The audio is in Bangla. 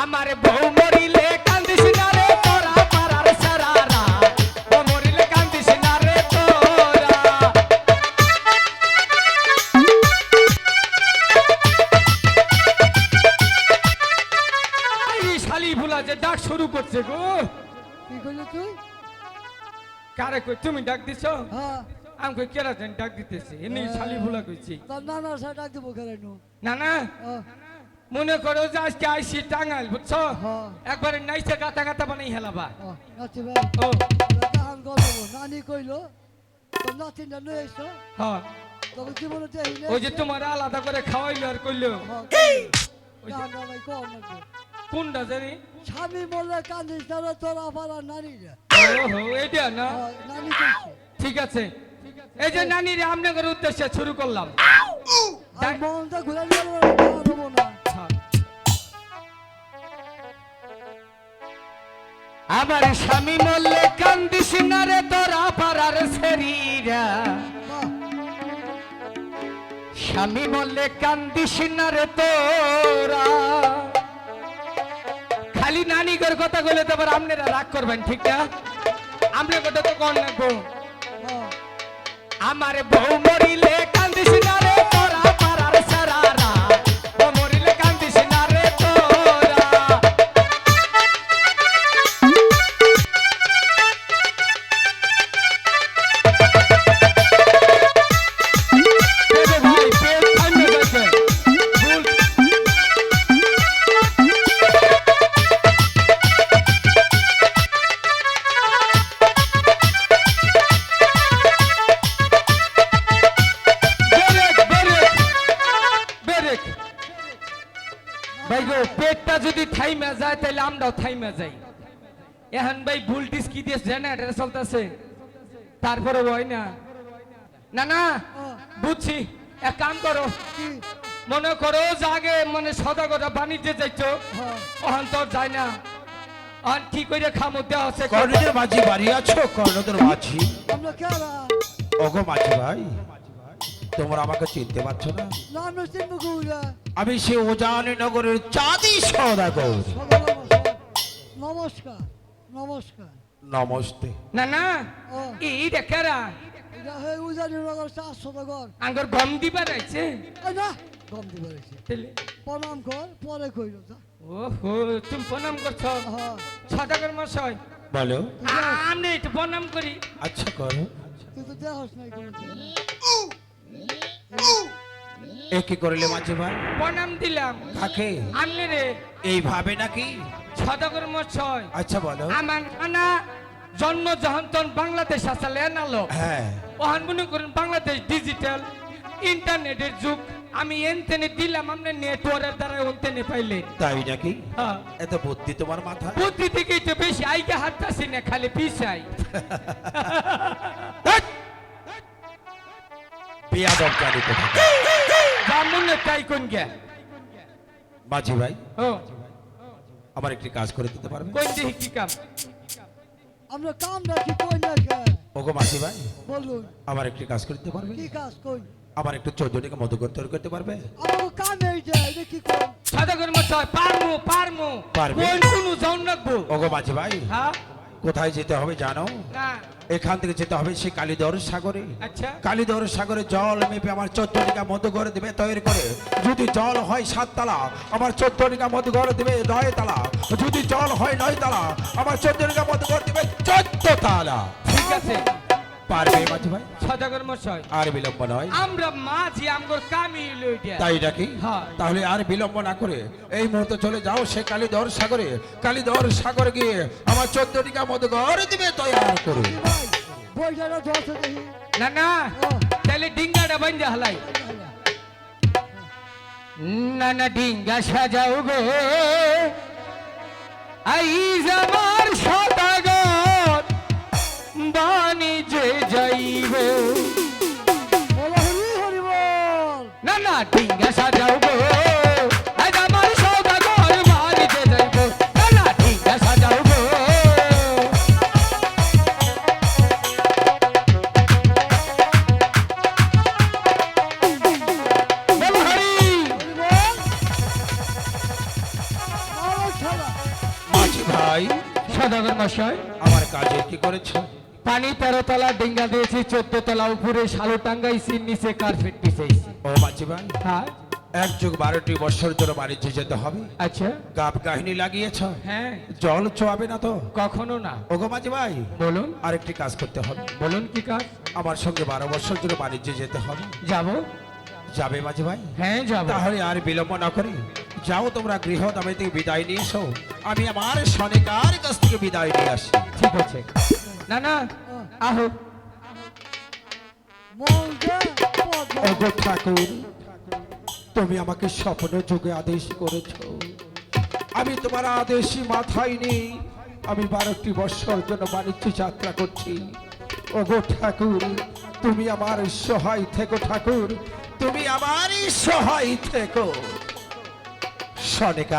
আমার বউ মরিলে কান্দিস না রে তোরা পাড়ার সারারা। বউ মরিলে কান্দিস না রে তোরা। এই শালি ভুলা যে ডাক শুরু করছে গো। কি করলি তুই? কারে কই তুমি ডাক দিছো? হ্যাঁ। আমি কই কেরা জানি ডাক দিতেছি? এমনি শালি ভুলা কইছি। তার নানার সাথে ডাক দেবো খেলে নু না না। হ্যাঁ। মনে করো যে আজকে আইসি টাঙ্গাইল বুঝছ? হ্যাঁ। একবারে নাইসে গাতা গাতা বানাই হেলাবা হ্যাঁ, নাতি ভাই। ও। গান গল্প নানি কইলো নিয়ে এসো? হ্যাঁ। ওই যে তোমার আলাদা করে খাওয়াইলো আর কইলো। নাকি কোনটা জানি? স্বামী বললে কান্দিস তাহলে তোরা পাড়া নানি এইটা না? হ্যাঁ, নানি ঠিক আছে। এই যে নানি রে আপনাদের উদ্দেশ্যে শুরু করলাম। আমার স্বামী মল্লে কান্দিস না রে তোরা পাড়ার শরীরা। স্বামী মল্লে কান্দিস না রে তোরা। খালি নানিগর কথা বলে তো আবার আপনারা রাগ করবেন ঠিক না? আমরা কথা তো লাগবো হ্যাঁ। আমার বউ মরিলে কান্দিস না রে পেটটা যদি থাইমা যায় তাহলে আমরাও থাইমা যাই। এখন ভাই ভুল ডিস্কি দিয়ে জেনারেটর চলতেছে। তারপরে হয় না। না না হ্যাঁ বুঝছি। এক কাম করো। মনে করো যে আগে মানে সদাগরা বাণিজ্যে যাইছো হ্যাঁ। অহন তো যায় না। অহন কি করে খামো দেওয়া আছে কর্ণদের মাঝি বাড়ি আছো? কর্ণদের মাঝি। ওগো মাঝি ভাই। তোমরা আমাকে চিনতে পারছ না? আমি সে ওজানি নগরের চাঁদি সদাগর নমস্কার। নমস্কার নমস্তে। না না ও। এই দেখারা। উজানি নগর চারশো নগর। আঙ্গর গম দিবার আছে? না কম দিবে রয়েছে তাহলে? প্রণাম কর পরে কইল ওহো তুমি প্রণাম করছ? হ্যাঁ। সদাগর মশাই। বলো। আমি একটু প্রণাম করি। আচ্ছা করো। তুই তো দেহস নাই। এ কি করলে মাঝি ভাই? প্রণাম দিলাম। থাকে আমনে রে। এইভাবে নাকি? সদাগর মশাই আচ্ছা বলো। আমার নানা জন্ম যহন্তন বাংলাদেশ আসালে এনালো। হ্যাঁ। ওহান মনে করেন বাংলাদেশ ডিজিটাল ইন্টারনেটের যুগ। আমি এনতেনে দিলাম আপনি নেটওয়ার্কের দ্বারা ওনতেনে পাইলেন। তাই নাকি? হ্যাঁ। এত বুদ্ধি তোমার মাথায়? বুদ্ধি থেকেই তো বেশি আইকে হাঁটতাছি না খালি পিছাই! বেয়াদব জানি কোথায় তাই কোন গে মাঝি ভাই আমার একটি কাজ করে দিতে পারবে কোন দেখি কি কাম আমরা কাম রাখি কই না ওগো মাঝি ভাই বলুন আমার একটি কাজ করে দিতে পারবে কি কাজ কই আমার একটু চোদ্দটিকে মধু করে তৈরি করতে পারবে আমার কামে যায় এটা কি কই সাদাগর মশাই পারমু পারমু পারবে? কোন কোন জাউন রাখব ওগো মাঝি ভাই হ্যাঁ কোথায় যেতে হবে জানো? এখান থেকে যেতে হবে সে কালীধর সাগরে। কালীধর সাগরে জল মেপে আমার চোদ্দটিকা মধু ঘরে দেবে তৈরি করে। যদি জল হয় সাত তালা আমার চোদ্দটিকা মধু ঘরে দেবে নয় তালা যদি জল হয় নয় তালা আমার চোদ্দটিকা মধু ঘরে দেবে চোদ্দ তালা ঠিক আছে। পারবে মাঝি ভাই? সাদাগর মশাই। আর বিলম্ব নয়। আমরা মাঝি আমগর কামি তাই নাকি হ্যাঁ। তাহলে আর বিলম্ব না করে এই মুহূর্তে চলে যাও সে কালীদর সাগরে। সাগরে গিয়ে আমার চোদ্দটিকা করে দিবে তৈরি না না। তাহলে ডিঙ্গাটা বান্ধা হালাই। ডিঙ্গা সাজাও গো। আমার সদাগর বাণিজ্যে যাইব। না না ডিঙ্গা সাজাও গো আমার সদাগর বাণিজ্যে যাইব। না না ডিঙ্গা সাজাও গো বলো হরি। হরি বল। ছাড়া মাঝি ভাই সদাগর মশাই আমার কাজে কি করেছ? পানি তেরো তলা ডিঙ্গা দিয়েছি চোদ্দ তলা উপরে শালু টাঙ্গাইছি নিচে কার্পেট বিছাইছি ও ভাই হ্যাঁ। এক যুগ বারোটি বছর ধরে বাণিজ্যে যেতে হবে। আচ্ছা। গাব কাহিনী লাগিয়েছ? হ্যাঁ। জল চোয়াবে না তো? কখনো না। ওগো মাঝি ভাই বলুন। আরেকটি কাজ করতে হবে। বলুন কি কাজ? আমার সঙ্গে বারো বছর ধরে বাণিজ্যে যেতে হবে। যাব। যাবে মাঝি ভাই হ্যাঁ যাব। তাহলে আর বিলম্ব না করি যাও তোমরা গৃহ দামে থেকে বিদায় নিয়ে এসো। আমি আমার সনিকার কাছ থেকে বিদায় নিয়ে আসি। ঠিক আছে। না না। আহো। ঠাকুর, তুমি আমাকে স্বপ্ন যুগে আদেশ করেছ। আমি তোমার আদেশই মাথায় নেই। আমি বারোটি বৎসর জন্য বাণিজ্য যাত্রা করছি। ওগো ঠাকুর, তুমি আমার সহায় থেকো ঠাকুর। তুমি আমারই সহায় থেকো। সনিকা